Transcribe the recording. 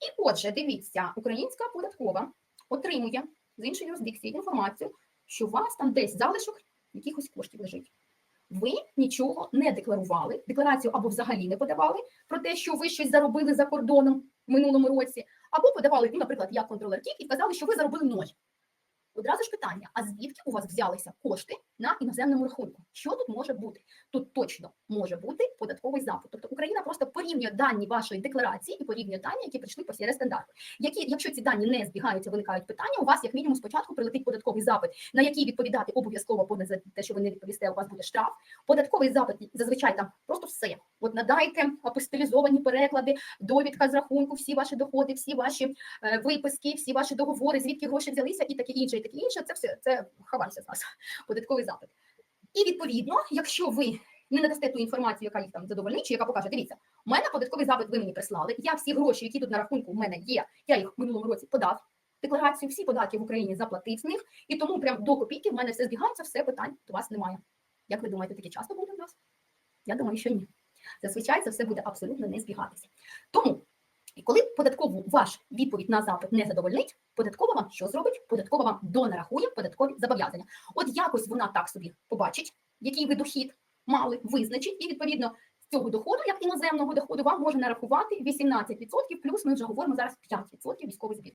І отже, дивіться, українська податкова отримує з іншої юрисдикції інформацію, що у вас там десь залишок якихось коштів лежить. Ви нічого не декларували, декларацію або взагалі не подавали про те, що ви щось заробили за кордоном в минулому році, або подавали, ну, наприклад, як контролер КІК і вказали, що ви заробили ноль. Одразу ж питання: а звідки у вас взялися кошти на іноземному рахунку? Що тут може бути? Тут точно може бути податковий запит. Тобто Україна просто порівнює дані вашої декларації і порівнює дані, які прийшли по сіре стандарту. Які, якщо ці дані не збігаються, виникають питання, у вас як мінімум спочатку прилетить податковий запит, на який відповідати обов'язково поза за те, що ви не відповісте, у вас буде штраф. Податковий запит зазвичай там просто все. От надайте апостилізовані переклади, довідка з рахунку, всі ваші доходи, всі ваші е, виписки, всі ваші договори, звідки гроші взялися, і таке інше, і таке інше. Це все це хавайся з нас. Податковий запит. І відповідно, якщо ви не надасте ту інформацію, яка їх там задовольнить, чи яка покаже, дивіться, у мене податковий запит ви мені прислали. Я всі гроші, які тут на рахунку в мене є, я їх в минулому році подав. Декларацію, всі податки в Україні заплатив з них, і тому прям до копійки в мене все збігається, все питань до вас немає. Як ви думаєте, таке часто буде у нас? Я думаю, що ні. Зазвичай це все буде абсолютно не збігатися. Тому, і коли податкову ваш відповідь на запит не задовольнить, податкова вам що зробить? Податкова вам донарахує податкові зобов'язання. От якось вона так собі побачить, який ви дохід мали, визначить, і відповідно з цього доходу, як іноземного доходу, вам може нарахувати 18%, плюс ми вже говоримо зараз 5% військовий збір.